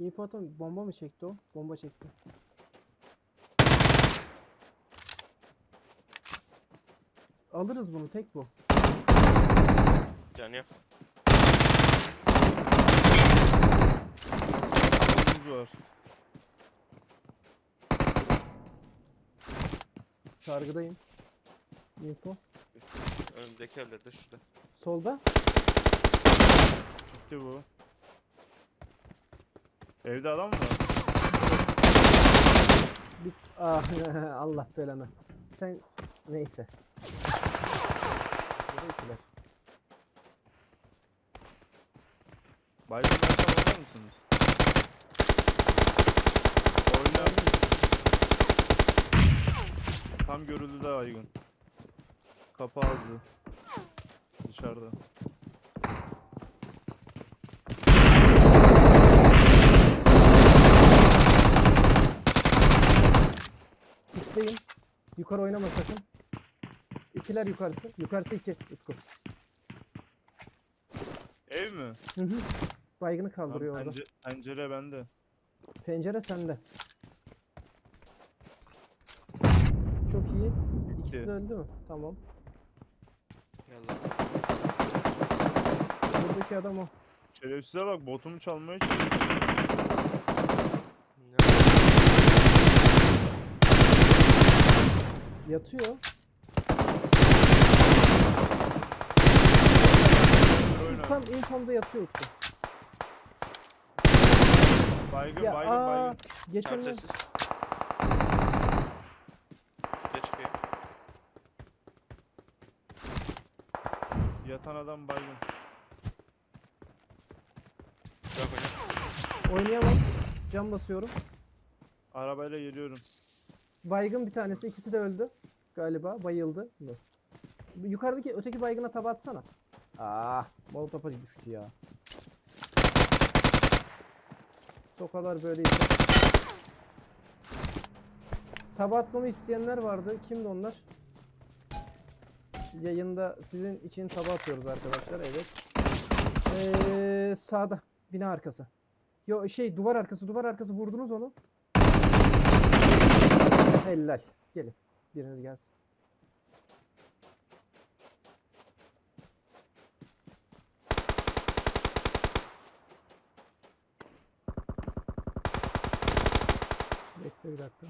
Info atam bomba mı çekti o? Bomba çekti. Alırız bunu tek bu. Canı yok. Omuz var. Sargıdayım. Info. Önümdeki evlerde şurada. Solda. Gitti bu. Evde adam mı var? Ah Allah belanı. Sen neyse. Burada ikiler. Baygın bakar mısınız? Tam görüldü de baygın. Kapı ağzı. Dışarıda. Yukarı oynama sakın. İkiler yukarısı. Yukarısı iki. Utku. Ev mi? Hı hı. Baygını kaldırıyor orada. pence- pencere bende. Pencere sende. Çok iyi. İkisi Bitti. de öldü mü? Tamam. Yallah. Buradaki adam o. Şerefsize bak botumu çalmaya çalışıyor. Yatıyor. Şu tam infomda yatıyor Utku. Baygın Ya baygın aa, baygın. Geçen sessiz. Geç çıkıyor. Yatan adam baygın. Oynayamam. Cam basıyorum. Arabayla geliyorum. Baygın bir tanesi. ikisi de öldü. Galiba bayıldı. Dur. Yukarıdaki öteki baygına taba atsana. Ah, molotofa düştü ya. Sokalar böyle işte. Taba atmamı isteyenler vardı. Kimdi onlar? Yayında sizin için taba atıyoruz arkadaşlar. Evet. Ee, sağda. Bina arkası. Yo şey duvar arkası duvar arkası vurdunuz onu. Helal. Gelin. Biriniz gelsin. Bekle bir dakika.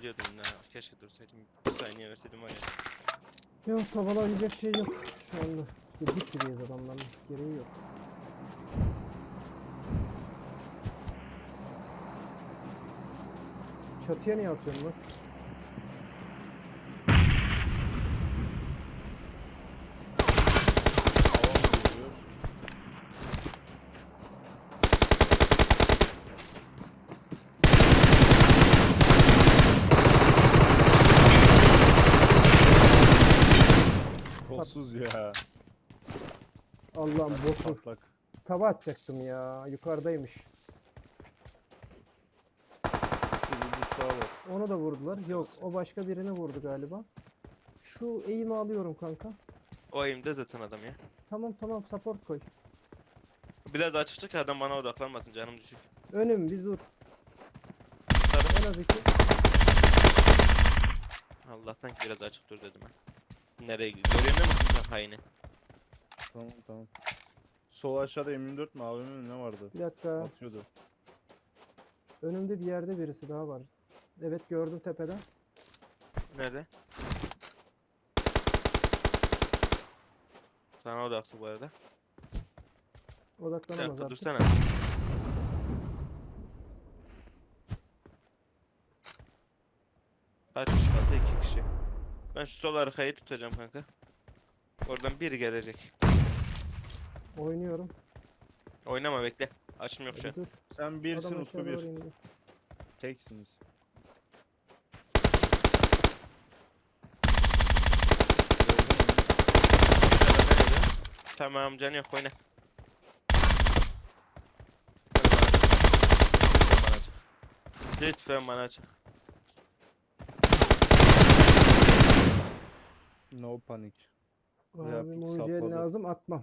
Havalıyordum ne? Keşke dursaydım. Bir saniye verseydim var ya. Yok tavalayacak şey yok şu anda. Girdik gibiyiz adamların. Gereği yok. Çatıya niye atıyorsun lan? Hava mı geliyor? Kolsuz ya. Allah'ım botu. Patlak. Tava atacaktım ya. Yukarıdaymış. Daha. Onu da vurdular. Yok o başka birini vurdu galiba. Şu eğimi alıyorum kanka. O eğimde zaten adam ya. Tamam tamam support koy. Biraz açıktı ki adam bana odaklanmasın canım düşük. Önüm bir dur. Sarı. En az iki. Allah'tan ki biraz açık dur dedim ha. Nereye gidiyor? Görüyor musun sen haini? Tamam tamam. Sol aşağıda M24 mi AVM mi ne vardı? Bir dakika. Atıyordu. Önümde bir yerde birisi daha var. Evet gördüm tepeden. Nerede? Sana odaklı bu arada. Bir Odaklanamaz dakika artık. dursana. Kaç kişi kaldı? İki kişi. Ben şu sol arkayı tutacağım kanka. Oradan biri gelecek. Oynuyorum. Oynama bekle. Açım yok şu an. Sen birsin Adam bir. indi. Teksiniz. Tamam canı yok oyna. Lütfen bana açık. No panic. Yaptık, Abim sapladı. lazım atmam.